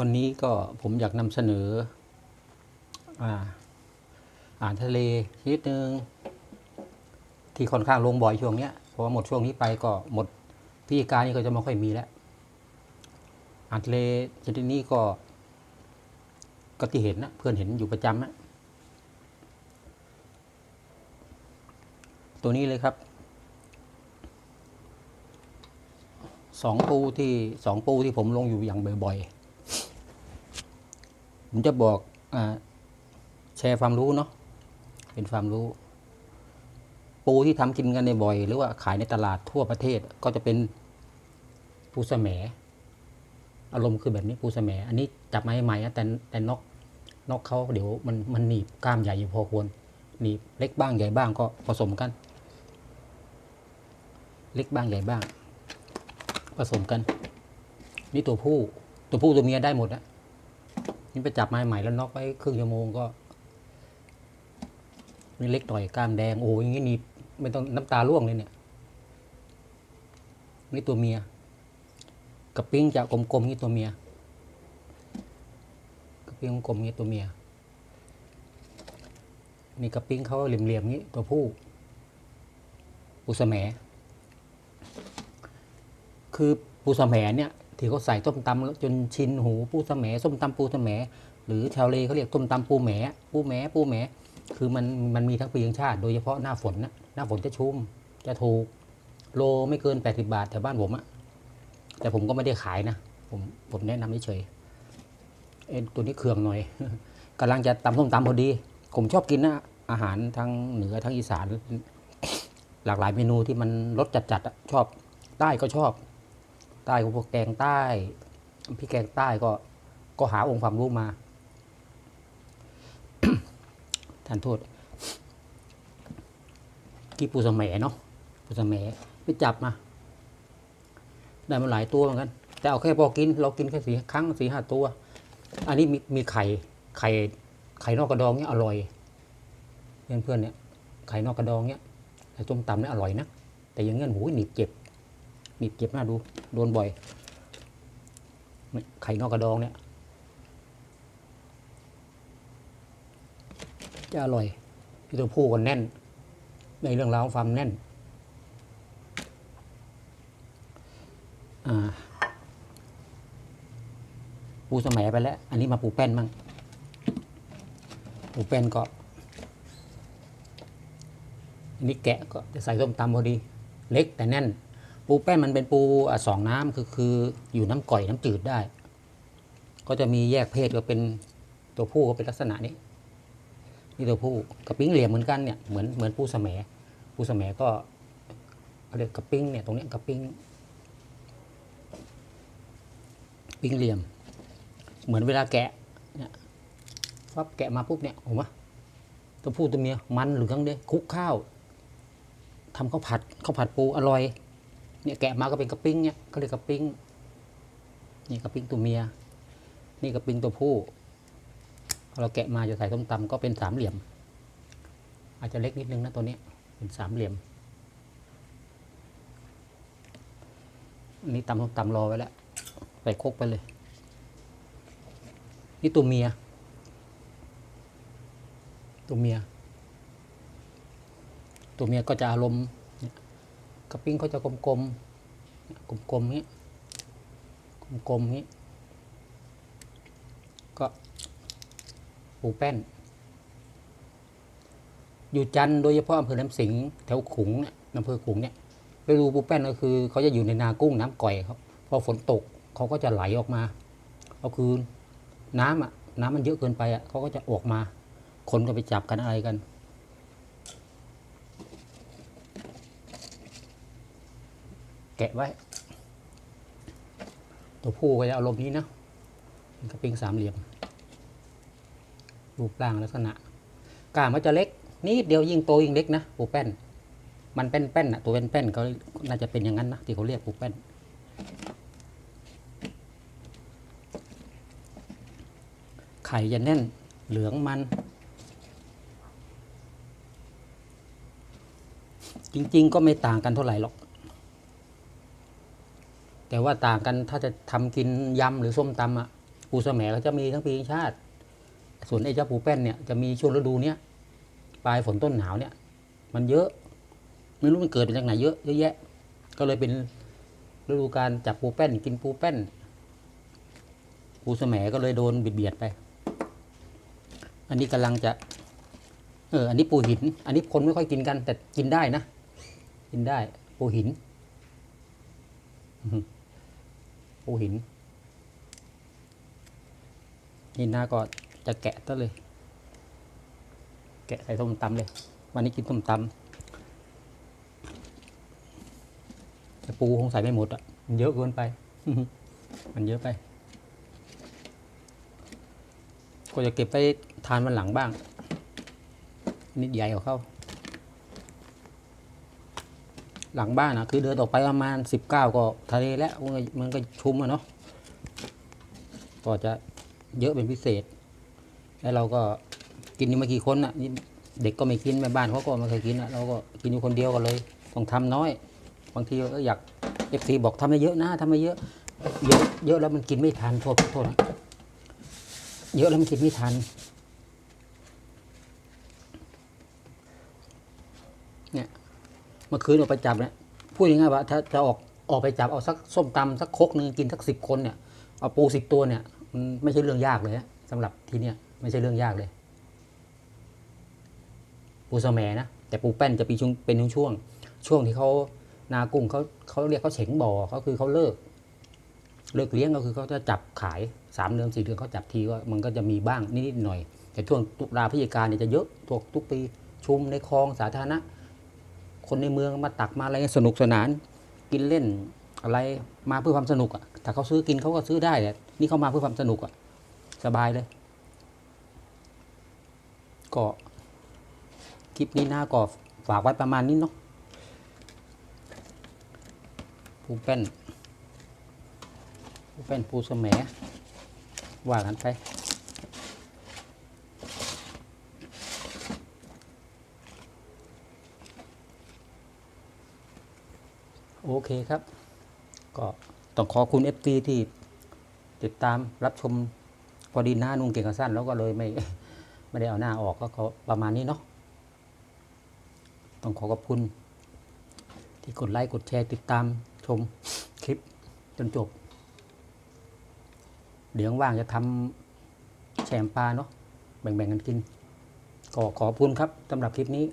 วันนี้ก็ผมอยากนำเสนออ่าอาหารทะเลชนิดหนึ่งที่ค่อนข้างลงบ่อยช่วงเนี้ยเพราะว่าหมดช่วงนี้ไปก็หมดพิกายนนี่ก็จะไม่ค่อยมีแล้วอาหารทะเลชนิดนี้ก็ก็ที่เห็นนะเพื่อนเห็นอยู่ประจำนะตัวนี้เลยครับสองปูที่สองปูที่ผมลงอยู่อย่างบ่อยๆ ผมจะบอกอแชร์ความรู้เนาะเป็นความรู้ ปูที่ทำกินกันในบ่อย หรือว่าขายในตลาดทั่วประเทศก็จะเป็นปูสแหมอารมณ์คือแบบนี้ปูสแหมอันนี้จับมาใหม่ๆแต่แต่นกนกเขาเดี๋ยวมันมันหนีบกล้ามใหญ่อยู่พอควรหนีบเล็กบ้างใหญ่บ้างก็ผสมกัน เล็กบ้างใหญ่บ้าง ผสมกัน นี่ตัวผู้ตัวผู้ตัวเมียได้หมดนะ นี่ไปจับมาใหม่แล้วน็อกไว้ครึ่งชั่วโมงก็นี่เล็กหน่อยกล้ามแดงโอ้ยอย่างงี้นี่ไม่ต้องน้ำตาร่วงเลยเนี่ยนี่ตัวเมียกระปิ้งจะกลมๆนี่ตัวเมียกระปิ้งกลมๆนี่ตัวเมียนี่กระปิ้งเขาเหลี่ยมๆนี่ตัวผู้ปูสะแหมคือปูสะแหมเนี่ย ที่เขาใส่ต้มตำจนชินหูปูสแหมส้มตำปูสแหมหรือชาวเลเขาเรียกต้มตำปูแหมปูแหมปูแหมคือมันมันมีทั้งปีทั้งชาติ โดยเฉพาะหน้าฝนนะหน้าฝนจะชุ่มจะถูกโลไม่เกิน 80 บาทแถวบ้านผมอะแต่ผมก็ไม่ได้ขายนะ ผมผมแนะนำเฉยเอ็นตัวนี้เครื่องหน่อยกำลังจะตำส้มตำพอดี ผมชอบกินนะอาหารทั้งเหนือทั้งอีสาน หลากหลายเมนูที่มันรสจัดๆชอบใต้ก็ชอบ ใต้ก็พวกแกงใต้ พี่แกงใต้ก็ก็หาองค์ความรู้มาท่านโทษกี่ปูสะแหมเนาะปูสะแหมไปจับมา ได้มาหลายตัวเหมือนกัน แต่เอาแค่พอกิน เรากินแค่สีครั้งสีห้าตัว อันนี้มีมีไข่ไข่ไข่นอกกระดองเนี่ยอร่อย เพื่อนเพื่อนเนี่ยไข่นอกกระดองเนี่ยแต่ต้มตำเนี่ยอร่อยนะแต่อยังเงี้ยหูหนีบเจ็บ หนีบเจ็บหน้าดู โดนบ่อย ไข่นอกกระดองเนี่ย จะอร่อยพี่ตัวผู้ก็แน่น ในเรื่องราวความแน่น ปูสมัยไปแล้ว อันนี้มาปูแป้นมั่ง ปูแป้นก็ อันนี้แกะก็จะใส่ส้มตำพอดี เล็กแต่แน่น ปูแป้นมันเป็นปูอสองน้ำคือคืออยู่น้ำก่อยน้ำจืดได้ ก็จะมีแยกเพศก็เป็นตัวผู้ก็เป็นลักษณะนี้นี่ตัวผู้กระปิ้งเหลี่ยมเหมือนกันเนี่ยเหมือนเหมือนปูสะแหมปูสะแหมก็เรียกกระปิ้งเนี่ยตรงนี้กระปิ้งปิ้งเหลี่ยม เหมือนเวลาแกะเนี่ยฟับแกะมาปุ๊บเนี่ยผมว่าตัวผู้ตัวเมียมันหลืองเด้คุกข้าวทำข้าวผัดข้าวผัดปูอร่อย เนี่ยแกะมาก็เป็นกระปิ้งเนี่ยเขาเรียกกระปิ้งนี่กระปิ้งตัวเมีย นี่กระปิ้งตัวผู้เราแกะมาจะใส่ส้มตำก็เป็นสามเหลี่ยม อาจจะเล็กนิดนึงนะตัวนี้เป็นสามเหลี่ยมนนี้ตำส้มตำรอไว้แล้วใส่คกไปเลย นี่ตัวเมีย ตัวเมีย ตัวเมียก็จะอารมณ์ กระปิ้งเขาจะกลมๆ กลมๆนี้กลมๆนี้ ก็ปูแป้น อยู่จันทร์โดยเฉพาะอำเภอน้ำสิงห์แถวขุงเนี่ยอำเภอขุงเนี่ยไปดูปูแป้นก็คือเขาจะอยู่ในนากุ้งน้ำก่อยครับ พอฝนตกเขาก็จะไหลออกมา ก็คือน้ำอะน้ำมันเยอะเกินไปอะเขาก็จะออกมา คนก็ไปจับกันอะไรกัน แกะไว้ ตัวผู้ก็จะอารมณ์นี้นะเป็นกระปิงสามเหลี่ยม รูปร่างลักษณะกล้ามมันจะเล็กนิดเดียวยิ่งโตยิ่งเล็กนะปูแป้น มันเป็นแป้นอะตัวเป็นแป้นเขาน่าจะเป็นอย่างนั้นนะที่เขาเรียกปูแป้นไข่จะแน่นเหลืองมัน จริง ๆ ก็ไม่ต่างกันเท่าไหร่หรอก แต่ว่าต่างกันถ้าจะทำกินยำหรือส้มตำอะปูสะแหมเขาจะมีทั้งปีทั้งชาติ ส่วนไอ้เจ้าปูแป้นเนี่ยจะมีช่วงฤดูเนี้ยปลายฝนต้นหนาวเนี่ย มันเยอะ ไม่รู้มันเกิดมาจากไหนเยอะเยอะแยะ ก็เลยเป็นฤดูการจับปูแป้นกินปูแป้นปูสะแหมก็เลยโดนเบียดๆไป อันนี้กำลังจะ เออ อันนี้ปูหิน อันนี้คนไม่ค่อยกินกัน แต่กินได้นะ กินได้ ปูหินอื้ อหือปูหิน นี่นาก็จะแกะซะเลย แกะใส่ส้มตำเลย วันนี้กินส้มตำแต่ปูคงใส่ไม่หมดอะมันเยอะเกินไป มันเยอะไป ก็จะเก็บไปทานวันหลังบ้าง นิดใหญ่กว่าเข้า หลังบ้านนะคือเดินออกไปประมาณสิบเก้าก็ทะเลแล้วมันก็ชุ่มอะเนาะก็จะเยอะเป็นพิเศษ แล้วเราก็กินอยู่ม่กี่คนอะนี่เด็กก็ไม่กินแม่บ้านเขาก็ไม่เคยกินอะเราก็กินอยู่คนเดียวก็เลยต้องทำน้อย บางทีก็อยากเอฟซีบอกทำไม่เยอะนะทำไม่เยอะเยอะเยอะแล้วมันกินไม่ทันโทษโทษนะเยอะแล้วมันกินไม่ทัน เนี่ย เมื่อคืนออกไปจับเนี่ยพูดง่ายๆว่าถ้าจะออกออกไปจับเอาสักส้มตำสักคกหนึ่งกินสักสิบคนเนี่ยเอาปูสิบตัวเนี่ยมันไม่ใช่เรื่องยากเลยนะสำหรับที่เนี่ยไม่ใช่เรื่องยากเลย ปูสะแหมนะ แต่ปูแป้นจะเป็นช่วงเป็นช่วง ช่วงที่เขานากุ้งเขาเขาเรียกเขาเฉงบ่อเขาคือเขาเลิก เลิกเลี้ยงก็คือเขาจะจับขายสามเดือนสี่เดือนเขาจับทีก็มันก็จะมีบ้างนิดๆหน่อย แต่ช่วงตุลาพฤศจิกาเนี่ยจะเยอะทุกทุกปีชุมในคลองสาธารณะ คนในเมืองมาตักมาอะไรสนุกสนาน กินเล่นอะไรมาเพื่อความสนุกอะถ้าเขาซื้อกินเขาก็ซื้อได้แต่นี่เขามาเพื่อความสนุกอะสบายเลย ก็คลิปนี้หน้าก็ฝากไว้ประมาณนี้เนาะปูแป้นปูแป้นปูสะแหมว่ากันไป โอเคครับ ก็ต้องขอบคุณ FT ที่ติดตามรับชมพอดีหน้านุ่งเก่งกับสั้นแล้วก็เลยไม่ไม่ได้เอาหน้าออกก็ขอประมาณนี้เนาะต้องขอขอบคุณ ที่กดไลค์กดแชร์ติดตามชมคลิปจนจบ เดี๋ยวว่างจะทำแชมปลาเนาะแบ่งๆกันกิน ก็ขอบคุณครับสำหรับคลิปนี้